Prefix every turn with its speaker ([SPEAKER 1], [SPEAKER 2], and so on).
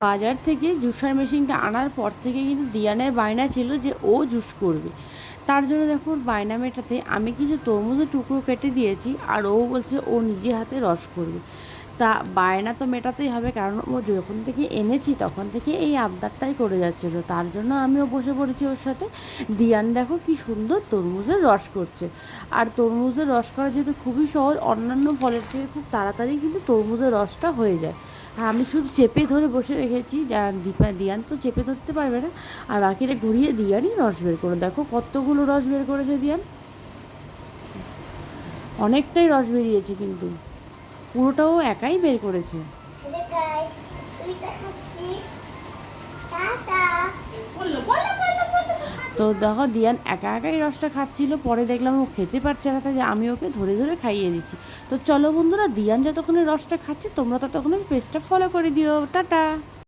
[SPEAKER 1] বাজার থেকে জুসার মেশিনটা আনার পর থেকে কিন্তু দিয়ানের বায়না ছিল যে ও জুস করবে। তার জন্য দেখো বায়না মেটাতে আমি কিছু তরমুজের টুকরো কেটে দিয়েছি আর ও বলছে ও নিজে হাতে রস করবে। তা বায়না তো মেটাতেই হবে, কারণ ও যখন থেকে এনেছি তখন থেকে এই আবদারটাই করে যাচ্ছিল। তার জন্য আমিও বসে পড়েছি ওর সাথে। দিয়ান দেখো কি সুন্দর তরমুজের রস করছে। আর তরমুজের রস করা যেহেতু খুবই সহজ, অন্যান্য ফলের থেকে খুব তাড়াতাড়ি কিন্তু তরমুজের রসটা হয়ে যায়। আমি শুধু চেপে ধরে বসে রেখেছি দীপা, দিয়ান তো চেপে ধরতে পারবে না। আর বাকিটা ঘুরিয়ে দিয়ানই রস বের করে দেখো কতগুলো রস বের করেছে দিয়ান। অনেকটাই রস বেরিয়েছে কিন্তু। পুরোটাও একাই বের করেছে।
[SPEAKER 2] হ্যালো গাইস তুই তো
[SPEAKER 1] তো দেখো দিয়ান একা একাই রসটা খাচ্ছিল পরে দেখলাম ও খেতে পারছে না তাই আমি ওকে ধরে ধরে খাইয়ে দিচ্ছি। তো চলো বন্ধুরা দিয়ান যতক্ষণে রসটা খাচ্ছে তোমরা ততক্ষণে পেস্টটা ফলো করে দিও। টাটা।